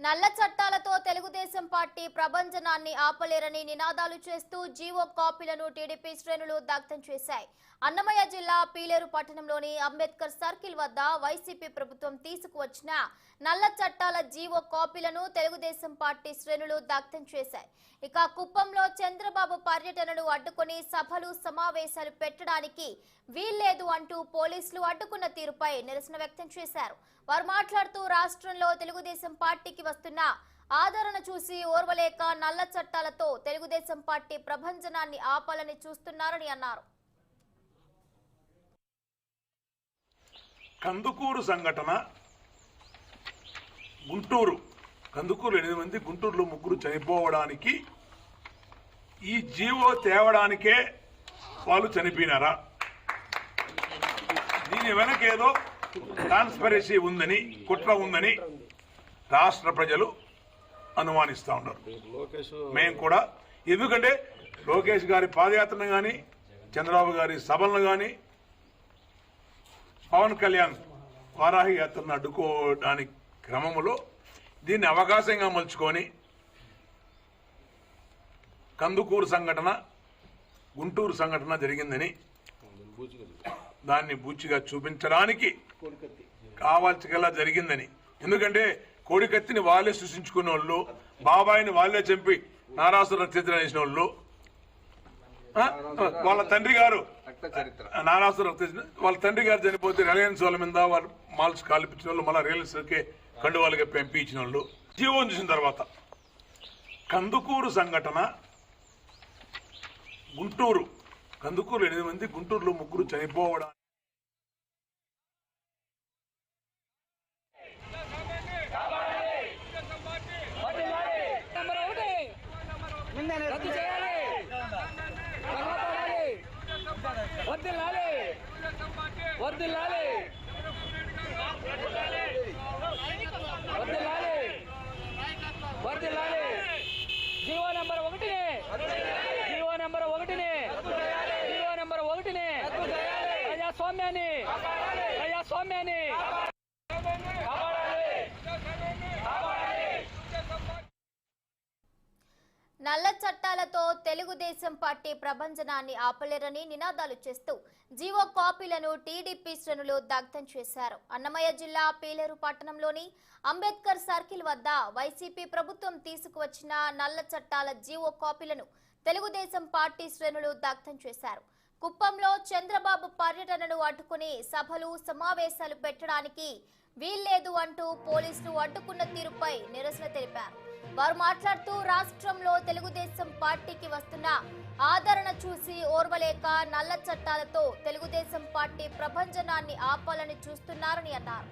నల్ల చట్టాలతో తెలుగుదేశం పార్టీ ప్రభంజనాన్ని ఆపలేరని నినాదాలు చేస్తూ జీవో కాపీలను టీడీపీ శ్రేణులు దగ్ధం చేశాయి. అన్నమయ్య జిల్లా పీలేరు పట్టణంలోని అంబేద్కర్ సర్కిల్ వద్ద వైసీపీ ప్రభుత్వం తీసుకువచ్చిన నల్ల చట్టాల జీవో కాపీలను తెలుగుదేశం పార్టీ శ్రేణులు దగ్ధం చేశాయి. ఇక కుప్పంలో చంద్రబాబు పర్యటనను అడ్డుకొని సభలు సమావేశాలు పెట్టడానికి వీల్లేదు అంటూ పోలీసులు అడ్డుకున్న తీరుపై నిరసన వ్యక్తం చేశారు. వారు మాట్లాడుతూ రాష్ట్రంలో తెలుగుదేశం పార్టీకి వస్తున్న ఆదరణ చూసి ఓర్వలేక నల్ల చట్టాలతో తెలుగుదేశం పార్టీ ప్రభంజనాన్ని ఆపాలని చూస్తున్నారని అన్నారు. కందుకూరు సంఘటన గుంటూరు. కందుకూరు ఎనిమిది మంది గుంటూరులో ముగ్గురు చనిపోవడానికి ఈ జీవో తేవడానికే వాళ్ళు చనిపోయినారా? దీని వెనకేదో ట్రాన్స్పరెన్సీ ఉందని కుట్ర ఉందని రాష్ట్ర ప్రజలు అనుమానిస్తూ ఉన్నారు. మేము కూడా ఎందుకంటే లోకేష్ గారి పాదయాత్రను కానీ చంద్రబాబు గారి సభలను కానీ పవన్ కళ్యాణ్ వారాహి యాత్రను అడ్డుకోవడానికి క్రమంలో దీన్ని అవకాశంగా మలుచుకొని కందుకూరు సంఘటన గుంటూరు సంఘటన జరిగిందని దాన్ని బూచిగా చూపించడానికి కావాల్సికల్లా జరిగిందని. ఎందుకంటే కోడికత్తిని వాళ్ళే సృష్టించుకున్న వాళ్ళు బాబాయిని వాళ్ళే చంపి నారాసుర చిత్ర వేసిన వాళ్ళు? వాళ్ళ తండ్రి గారు. నారాసుర వాళ్ళ తండ్రి గారు చనిపోతే రిలయన్స్ వాళ్ళ మీద వాళ్ళు మాల్స్ కాల్పించిన వాళ్ళు మళ్ళీ రిలయన్స్కే కండువాలుగా పంపించిన వాళ్ళు జీవోని చూసిన తర్వాత కందుకూరు సంఘటన గుంటూరు. కందుకూరు ఎనిమిది మంది గుంటూరులో ముగ్గురు చనిపోవడం వర్దిల్లాలి వర్దిల్లాలి వర్దిల్లాలి వర్దిల్లాలి జీవో నెంబర్ ఒకటిని. జీవో నెంబర్ ఒకటిని. జీవో నెంబర్ ఒకటిని. ప్రజాస్వామ్యాన్ని ప్రజాస్వామ్యాన్ని కాపాడాలి నల్ల చట్టాలతో తెలుగుదేశం పార్టీ ప్రభంజనాన్ని ఆపలేరని నినాదాలు చేస్తూ జీవో కాపీలను టీడీపీ శ్రేణులు దగ్ధం చేశారు. అన్నమయ్య జిల్లా పీలేరు పట్టణంలోని అంబేద్కర్ సర్కిల్ వద్ద వైసీపీ ప్రభుత్వం తీసుకువచ్చిన నల్ల చట్టాల జీవో కాపీలను తెలుగుదేశం పార్టీ శ్రేణులు దగ్ధం చేశారు. కుప్పంలో చంద్రబాబు పర్యటనను అడ్డుకుని సభలు సమావేశాలు పెట్టడానికి వీల్లేదు అంటూ పోలీసులు అడ్డుకున్న తీరుపై నిరసన తెలిపారు. వారు మాట్లాడుతూ రాష్ట్రంలో తెలుగుదేశం పార్టీకి వస్తున్న ఆదరణ చూసి ఓర్వలేక నల్ల చట్టాలతో తెలుగుదేశం పార్టీ ప్రభంజనాన్ని ఆపాలని చూస్తున్నారని అన్నారు.